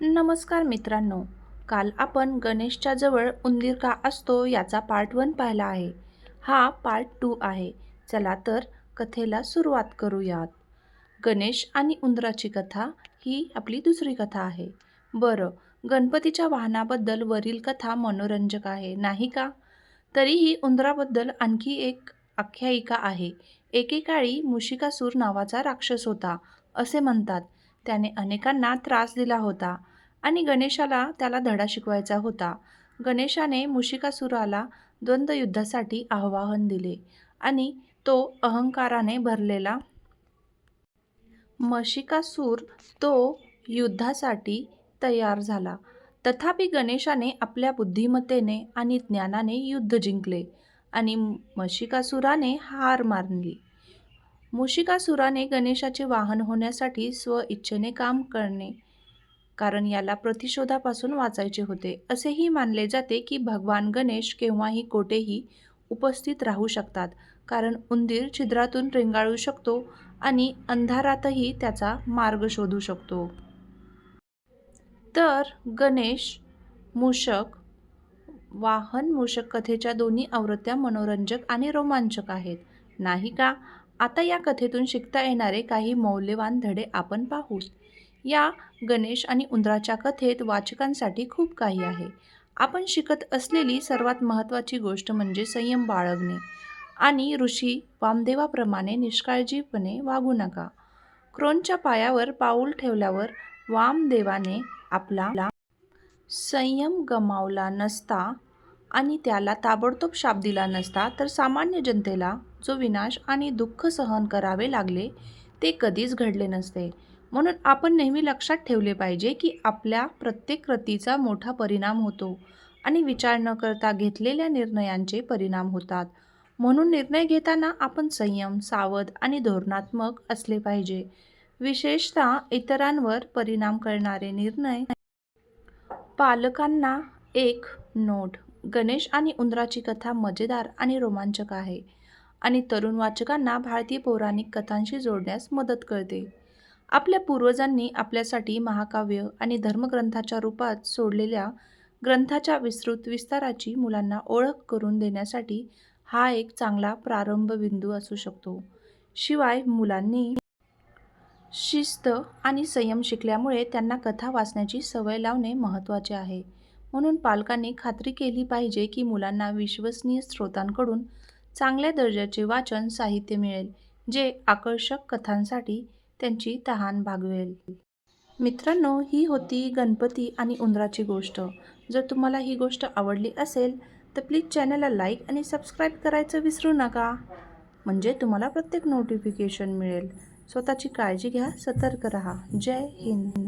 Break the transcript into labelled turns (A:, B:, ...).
A: नमस्कार मित्रांनो. काल आपण गणेशच्या जवळ उंदीर का असतो याचा पार्ट वन पाहिला आहे. हा पार्ट टू आहे. चला तर कथेला सुरुवात करूयात. गणेश आणि उंदराची कथा ही आपली दुसरी कथा आहे. बरं गणपतीच्या वाहनाबद्दल वरील कथा मनोरंजक आहे नाही का? तरीही उंदराबद्दल आणखी एक आख्यायिका आहे. एकेकाळी मुशिकासूर नावाचा राक्षस होता असे म्हणतात. त्याने अनेकांना त्रास दिला होता आणि गणेशाला त्याला धडा शिकवायचा होता. गणेशाने मुशिकासुराला द्वंद्वयुद्धासाठी आवाहन दिले आणि तो अहंकाराने भरलेला. मशिकासूर तो युद्धासाठी तयार झाला. तथापि गणेशाने आपल्या बुद्धिमत्तेने आणि ज्ञानाने युद्ध जिंकले आणि मशिकासुराने हार मारली मुशिकासुराने गणेशाचे वाहन होण्यासाठी स्वइच्छेने काम करणे कारण याला प्रतिशोधापासून वाचायचे होते. असेही मानले जाते की भगवान गणेश केव्हाही कोठेही उपस्थित राहू शकतात कारण उंदीर छिद्रातून रेंगाळू शकतो आणि अंधारातही त्याचा मार्ग शोधू शकतो. तर गणेश मूषक वाहन मूषक कथेच्या दोन्ही आवृत्त्या मनोरंजक आणि रोमांचक आहेत नाही का? आता या कथेतून शिकता येणारे काही मौल्यवान धडे आपण पाहूच या गणेश आणि उंदराच्या कथेत वाचकांसाठी खूप काही आहे. आपण शिकत असलेली सर्वात महत्त्वाची गोष्ट म्हणजे संयम बाळगणे आणि ऋषी वामदेवाप्रमाणे निष्काळजीपणे वागू नका. क्रोनच्या पायावर पाऊल ठेवल्यावर वामदेवाने आपला संयम गमावला नसता आणि त्याला ताबडतोब शाप दिला नसता तर सामान्य जनतेला जो विनाश आणि दुःख सहन करावे लागले ते कधीच घडले नसते. म्हणून आपण नेहमी लक्षात ठेवले पाहिजे की आपल्या प्रत्येक कृतीचा मोठा परिणाम होतो आणि विचार न करता घेतलेल्या निर्णयांचे परिणाम होतात. म्हणून निर्णय घेताना आपण संयम सावध आणि धोरणात्मक असले पाहिजे. विशेषतः इतरांवर परिणाम करणारे निर्णय. पालकांना एक नोट. गणेश आणि उंदराची कथा मजेदार आणि रोमांचक आहे. आणि तरुण वाचकांना भारतीय पौराणिक कथांशी जोडण्यास मदत करते. आपल्या पूर्वजांनी आपल्यासाठी महाकाव्य आणि धर्मग्रंथाच्या रूपात सोडलेल्या ग्रंथाच्या विस्तृत विस्ताराची मुलांना ओळख करून देण्यासाठी हा एक चांगला प्रारंभ बिंदू असू शकतो. शिवाय मुलांनी शिस्त आणि संयम शिकल्यामुळे त्यांना कथा वाचण्याची सवय लावणे महत्त्वाचे आहे. म्हणून पालकांनी खात्री केली पाहिजे की मुलांना विश्वसनीय स्रोतांकडून चांगल्या दर्जाचे वाचन साहित्य मिळेल जे आकर्षक कथांसाठी त्यांची तहान भागवेल. मित्रांनो ही होती गणपती आणि उंदराची गोष्ट. जर तुम्हाला ही गोष्ट आवडली असेल तर प्लीज चॅनलला लाईक आणि सबस्क्राईब करायचं विसरू नका. म्हणजे तुम्हाला प्रत्येक नोटिफिकेशन मिळेल. स्वतःची काळजी घ्या सतर्क रहा. जय हिंद.